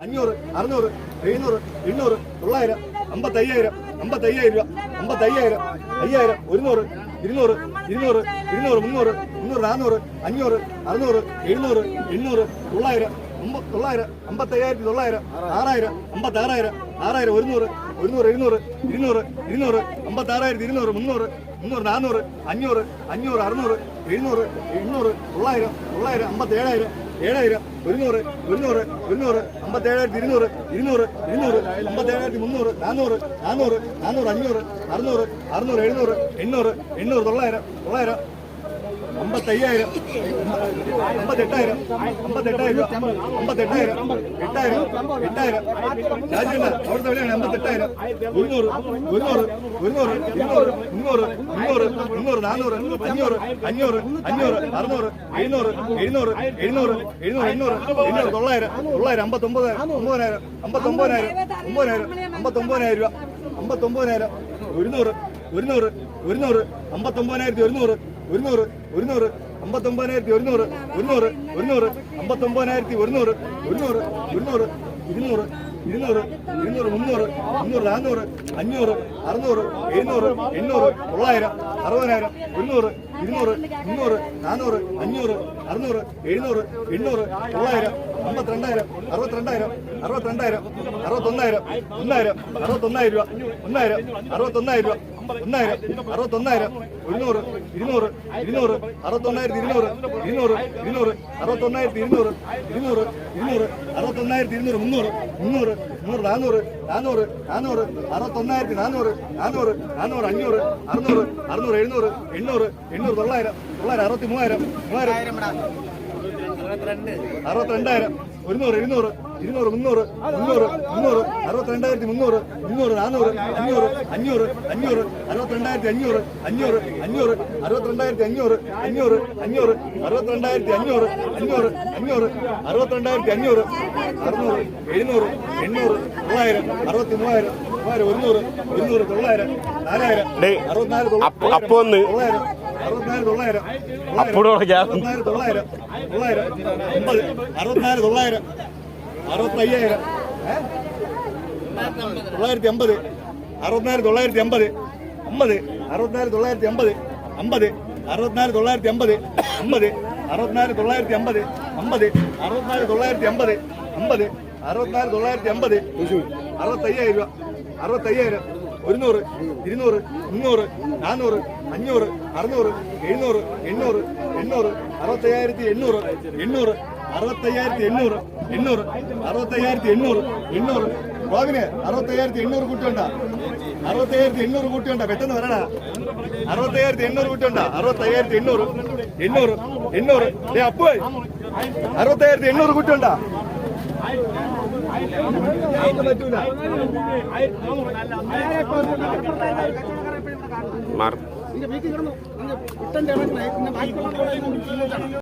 അഞ്ഞൂറ് അറുന്നൂറ് എഴുന്നൂറ് എണ്ണൂറ് തൊള്ളായിരം അമ്പത്തയ്യായിരം അമ്പത്തയ്യായിരം രൂപ അമ്പത്തയ്യായിരം അയ്യായിരം ഒരുന്നൂറ് ഇരുന്നൂറ് ഇരുന്നൂറ് ഇരുന്നൂറ് മുന്നൂറ് മുന്നൂറ് നാന്നൂറ് അഞ്ഞൂറ് അറുന്നൂറ് എഴുന്നൂറ് എണ്ണൂറ് തൊള്ളായിരം തൊള്ളായിരം അമ്പത്തയ്യായിരത്തി തൊള്ളായിരം ആറായിരം അമ്പത്താറായിരം ആറായിരം ഒരുന്നൂറ് ഒരുന്നൂറ് എഴുന്നൂറ് ഇരുന്നൂറ് ഇരുന്നൂറ് അമ്പത്താറായിരത്തി ഇരുന്നൂറ് മുന്നൂറ് മുന്നൂറ് നാന്നൂറ് അഞ്ഞൂറ് അഞ്ഞൂറ് അറുന്നൂറ് എഴുന്നൂറ് എണ്ണൂറ് തൊള്ളായിരം തൊള്ളായിരം അമ്പത്തേഴായിരം ഏഴായിരം ഒരുന്നൂറ് ഒരുന്നൂറ് ഒരുന്നൂറ് അമ്പത്തേഴായിരത്തി ഇരുന്നൂറ് ഇരുന്നൂറ് ഇരുന്നൂറ് അമ്പത്തേഴായിരത്തി മുന്നൂറ് നാനൂറ് നാനൂറ് നാനൂറ് അഞ്ഞൂറ് അറുന്നൂറ് അറുന്നൂറ് എഴുന്നൂറ് എണ്ണൂറ് എണ്ണൂറ് തൊള്ളായിരം തൊള്ളായിരം അമ്പത്തയ്യായിരം അമ്പത്തെട്ടായിരം അമ്പത്തെട്ടായിരം അമ്പത്തെട്ടായിരം എട്ടായിരം എട്ടായിരം. രാജ്യങ്ങൾ അവിടുത്തെ വിലയാണ് അമ്പത്തെട്ടായിരം. ഒരുന്നൂറ് ഒരുന്നൂറ് ഒരുന്നൂറ് ഇരുന്നൂറ് മുന്നൂറ് മുന്നൂറ് നാന്നൂറ് അഞ്ഞൂറ് അഞ്ഞൂറ് അഞ്ഞൂറ് അറുന്നൂറ് എഴുന്നൂറ് എഴുന്നൂറ് എഴുന്നൂറ് എഴുന്നൂറ് എണ്ണൂറ് എണ്ണൂറ് തൊള്ളായിരം തൊള്ളായിരം അമ്പത്തൊമ്പതായിരം ഒമ്പതിനായിരം അമ്പത്തൊമ്പതിനായിരം ഒമ്പതിനായിരം അമ്പത്തൊമ്പതിനായിരം രൂപ അമ്പത്തൊമ്പതിനായിരം ഒരുന്നൂറ് ഒരുന്നൂറ് ഒരുന്നൂറ് അമ്പത്തൊമ്പതിനായിരത്തി ഒരുന്നൂറ് ഒരുന്നൂറ് ഒരുന്നൂറ് അമ്പത്തൊമ്പതിനായിരത്തി ഒരുന്നൂറ് ഒരുന്നൂറ് ഒരുന്നൂറ് അമ്പത്തൊമ്പതിനായിരത്തി ഒരുന്നൂറ് ഒരുന്നൂറ് ഒരുന്നൂറ് ഇരുന്നൂറ് ഇരുന്നൂറ് ഇരുന്നൂറ് മുന്നൂറ് മുന്നൂറ് നാന്നൂറ് അഞ്ഞൂറ് അറുന്നൂറ് എഴുന്നൂറ് എണ്ണൂറ് തൊള്ളായിരം അറുപതിനായിരം ഒരുന്നൂറ്. ഇരുന്നൂറ് മുന്നൂറ് നാനൂറ് അഞ്ഞൂറ് അറുന്നൂറ് എഴുന്നൂറ് എണ്ണൂറ് തൊള്ളായിരം അമ്പത്തിരണ്ടായിരം അറുപത്തിരണ്ടായിരം അറുപത്തിരണ്ടായിരം അറുപത്തൊന്നായിരം ഒന്നായിരം അറുപത്തൊന്നായിരം രൂപ ഒന്നായിരം അറുപത്തൊന്നായിരം രൂപ ഒന്നായിരം അറുപത്തൊന്നായിരം ഒരുന്നൂറ് ഇരുന്നൂറ് ഇരുന്നൂറ് അറുപത്തൊന്നായിരത്തി ഇരുന്നൂറ് ഇരുന്നൂറ് ഇരുന്നൂറ് അറുപത്തൊന്നായിരത്തി ഇരുന്നൂറ് ഇരുന്നൂറ് ഇരുന്നൂറ് അറുപത്തൊന്നായിരത്തി ഇരുന്നൂറ് മുന്നൂറ് മുന്നൂറ് മുന്നൂറ് നാനൂറ് നാനൂറ് നാനൂറ് അറുപത്തൊന്നായിരത്തി നാനൂറ് നാനൂറ് നാനൂറ് അഞ്ഞൂറ് അറുന്നൂറ് അറുന്നൂറ് എഴുന്നൂറ് എണ്ണൂറ് എണ്ണൂറ് തൊള്ളായിരം തൊള്ളായിരം അറുപത്തി മൂവായിരം. മൂവായിരം അറുപത്തിരണ്ടായിരം ഒരുന്നൂറ് ഇരുന്നൂറ് ഇരുന്നൂറ് മുന്നൂറ് മുന്നൂറ് മുന്നൂറ് അറുപത്തിരണ്ടായിരത്തി മുന്നൂറ് മുന്നൂറ് നാനൂറ് അഞ്ഞൂറ് അഞ്ഞൂറ് അഞ്ഞൂറ് അറുപത്തിരണ്ടായിരത്തി അഞ്ഞൂറ് അഞ്ഞൂറ് അഞ്ഞൂറ് അറുപത്തിരണ്ടായിരത്തി അഞ്ഞൂറ് അഞ്ഞൂറ് അഞ്ഞൂറ് അറുപത്തിരണ്ടായിരത്തി അഞ്ഞൂറ് അഞ്ഞൂറ് അഞ്ഞൂറ് അറുപത്തിരണ്ടായിരത്തി അഞ്ഞൂറ് അറുന്നൂറ് എഴുന്നൂറ് എണ്ണൂറ് തൊള്ളായിരം അറുപത്തി മൂവായിരം മൂവായിരം ഒരുന്നൂറ് ഒരുന്നൂറ് തൊള്ളായിരം നാലായിരം അറുപത്തിനാല് തൊള്ളായിരം തൊള്ളായിരം. തൊള്ളായിരം തൊള്ളായിരം അമ്പത് അറുപത്തിനാല് തൊള്ളായിരം. അറുപത്തയ്യായിരം? തൊള്ളായിരത്തി അമ്പത് അറുപത്തിനാല് തൊള്ളായിരത്തി അമ്പത് അമ്പത് അറുപത്തിനാല് തൊള്ളായിരത്തി അമ്പത് അമ്പത് അറുപത്തിനാല് തൊള്ളായിരത്തി അമ്പത് അമ്പത് അറുപത്തിനാല് തൊള്ളായിരത്തി അമ്പത് അമ്പത് അറുപത്തിനാല് തൊള്ളായിരത്തി അമ്പത് അമ്പത് അറുപത്തിനാല് തൊള്ളായിരത്തി അമ്പത് അറുപത്തയ്യായിരം രൂപ. അറുപത്തയ്യായിരം. ഒരുന്നൂറ് ഇരുന്നൂറ് മുന്നൂറ് നാന്നൂറ് അഞ്ഞൂറ് അറുന്നൂറ് എഴുന്നൂറ് എണ്ണൂറ് എണ്ണൂറ് അറുപത്തയ്യായിരത്തി എണ്ണൂറ് എണ്ണൂറ് അറുപത്തയ്യായിരത്തി എണ്ണൂറ് എണ്ണൂറ് അറുപത്തയ്യായിരത്തി എണ്ണൂറ് എണ്ണൂറ്. ഗോവിന് അറുപത്തയ്യായിരത്തി എണ്ണൂറ് കൂട്ടിയുണ്ട അറുപത്തയ്യായിരത്തി എണ്ണൂറ് കൂട്ടിയുണ്ട പെട്ടെന്ന് വരണ അറുപത്തയ്യായിരത്തി എണ്ണൂറ് കൂട്ടിയുണ്ട അറുപത്തയ്യായിരത്തി എണ്ണൂറ് എണ്ണൂറ് എണ്ണൂറ്. അപ്പു അറുപത്തയ്യായിരത്തി എണ്ണൂറ് കൂട്ടിയുണ്ട മാർ